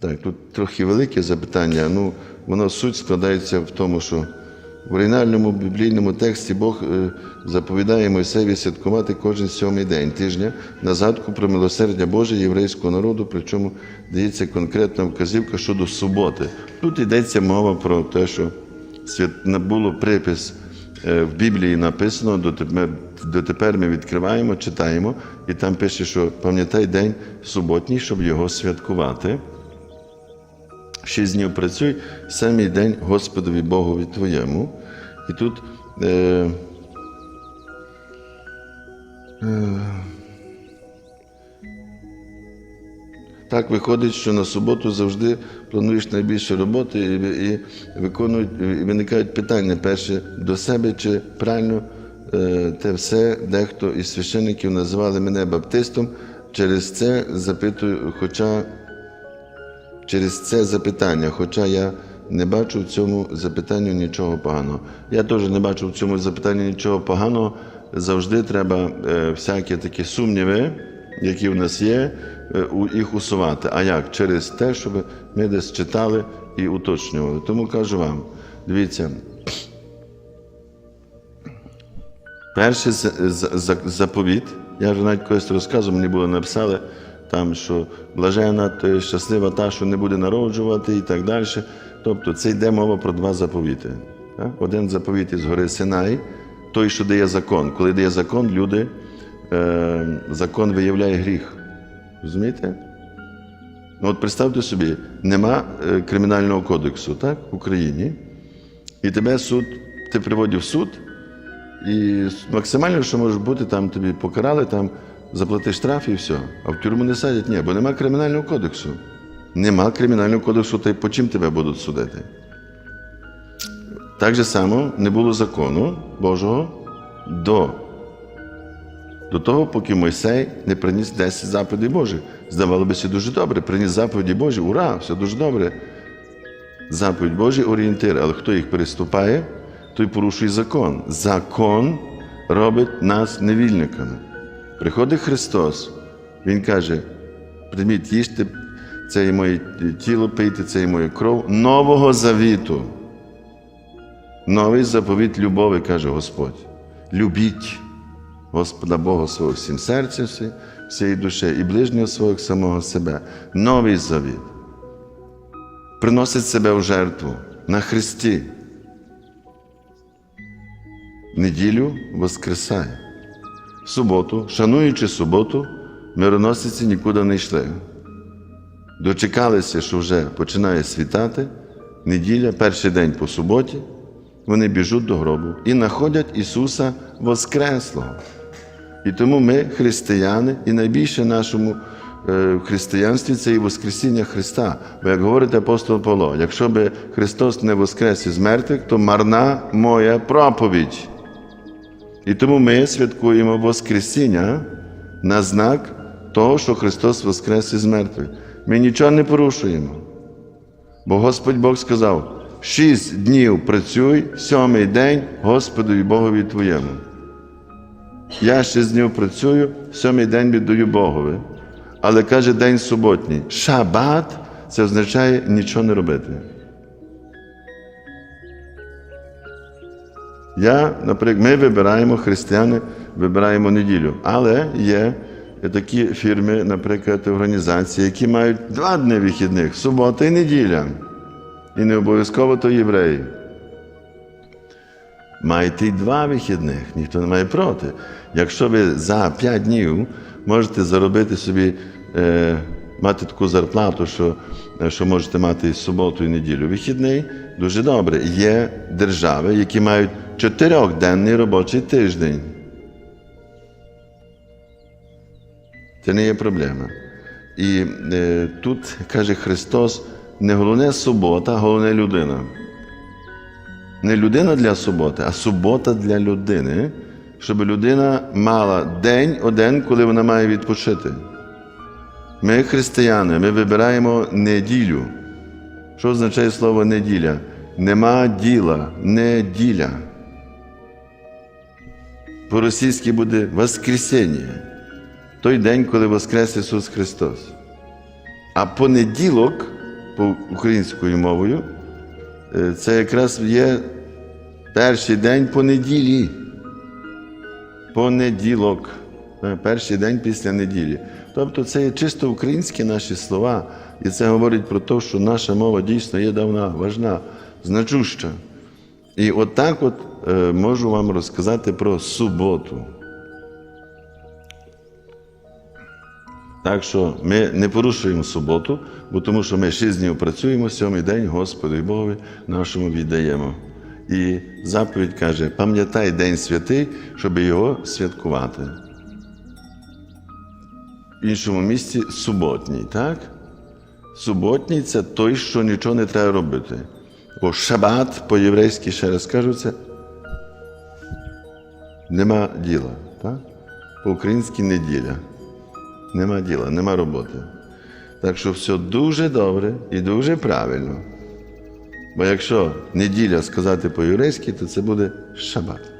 Так, тут трохи велике запитання. Ну, воно суть складається в тому, що в оригінальному біблійному тексті Бог е, заповідає Мойсеві святкувати кожен сьомий день тижня на згадку про милосердя Боже єврейського народу, причому дається конкретна вказівка щодо суботи. Тут йдеться мова про те, що було припис е, в Біблії написано, дотепер ми відкриваємо, читаємо, і там пише, що пам'ятай день суботній, щоб його святкувати. Шість днів працюй, самий день Господові Богові твоєму. І тут е, е, так виходить, що на суботу завжди плануєш найбільше роботи і, і, виконують, і виникають питання перше до себе, чи правильно е, те все, дехто із священників називали мене баптистом. Через це запитую, хоча через це запитання, хоча я не бачу в цьому запитанні нічого поганого. Я теж не бачу в цьому запитанні нічого поганого. Завжди треба е, всякі такі сумніви, які в нас є, е, їх усувати. А як? Через те, щоб ми десь читали і уточнювали. Тому кажу вам, дивіться, Перший заповіт, я вже навіть колись розказував, мені було написали, там, що блажена, то щаслива та, що не буде народжувати і так далі. Тобто це йде мова про два заповіти. Один заповіт із гори Синай, той, що дає закон. Коли дає закон, люди, е, закон виявляє гріх. Розумієте? Ну, от представте собі, нема е, кримінального кодексу так, в Україні, і тебе суд, ти приводив в суд, і максимально, що може бути, там тобі покарали, там заплати штраф і все. А в тюрму не садять, ні, бо нема кримінального кодексу. Нема кримінального кодексу, то й по чим тебе будуть судити? Так же само не було закону Божого до, до того, поки Мойсей не приніс 10 заповідей Божих. Здавалося, дуже добре, приніс заповіді Божі, ура, все дуже добре. Заповідь Божі орієнтир, але хто їх переступає, той порушує закон. Закон робить нас невільниками. Приходить Христос, Він каже: прийміть, їжте, це є моє тіло, пийте, це є моя кров нового завіту. Новий заповіт любові, каже Господь. Любіть Господа Бога свого всім серцем, всі- всією душею і ближнього свого самого себе. Новий завіт приносить себе в жертву на Христі. Неділю воскресає. Суботу, шануючи суботу, мироносиці нікуди не йшли. Дочекалися, що вже починає світати, неділя, перший день по суботі, вони біжуть до гробу і знаходять Ісуса Воскреслого. І тому ми, християни, і найбільше нашому е, в християнстві це і Воскресіння Христа. Бо як говорить апостол Павло, якщо би Христос не воскрес із мертвих, то марна моя проповідь. І тому ми святкуємо Воскресіння на знак того, що Христос воскрес із мертвих. Ми нічого не порушуємо. Бо Господь Бог сказав: шість днів працюй, сьомий день Господові Богові твоєму. Я шість днів працюю, сьомий день віддаю Богові. Але каже день суботній. Шабат це означає нічого не робити. Я, наприклад, ми вибираємо, християни вибираємо неділю. Але є такі фірми, наприклад, організації, які мають два дні вихідних субота і неділя. І не обов'язково то євреї. Маєте й два вихідних, ніхто не має проти. Якщо ви за п'ять днів можете заробити собі, мати таку зарплату, що, що можете мати і суботу і неділю вихідний, дуже добре. Є держави, які мають чотирьохденний робочий тиждень. Це не є проблема. І е, тут каже Христос: не головне субота, а головне людина. Не людина для суботи, а субота для людини, щоб людина мала день один, коли вона має відпочити. Ми, християни, ми вибираємо неділю. Що означає слово неділя? Нема діла, неділя. По-російськи буде Воскресіння. Той день, коли Воскрес Ісус Христос. А понеділок по українською мовою, е, це якраз є перший день по неділі. Понеділок, е, перший день після неділі. Тобто це є чисто українські наші слова, і це говорить про те, що наша мова дійсно є давна, важна, значуща. І отак от е, можу вам розказати про суботу. Так що ми не порушуємо суботу, бо тому що ми шість днів працюємо, сьомий день Господу і Богові нашому віддаємо. І заповідь каже: пам'ятай День святий, щоб його святкувати. Іншому місці суботній, так? Суботній це той, що нічого не треба робити. Бо шабат по-єврейськи ще раз кажу, це нема діла. Так? По-українськи неділя. Нема діла, нема роботи. Так що все дуже добре і дуже правильно. Бо якщо неділя сказати по-єврейськи, то це буде шабат.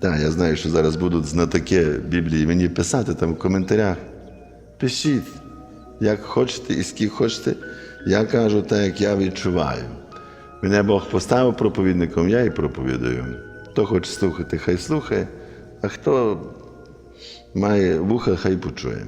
Так, я знаю, що зараз будуть знатоки Біблії мені писати там в коментарях. Пишіть, як хочете і скільки хочете. Я кажу так, як я відчуваю. Мене Бог поставив проповідником, я і проповідую. Хто хоче слухати, хай слухає, а хто має вуха, хай почує.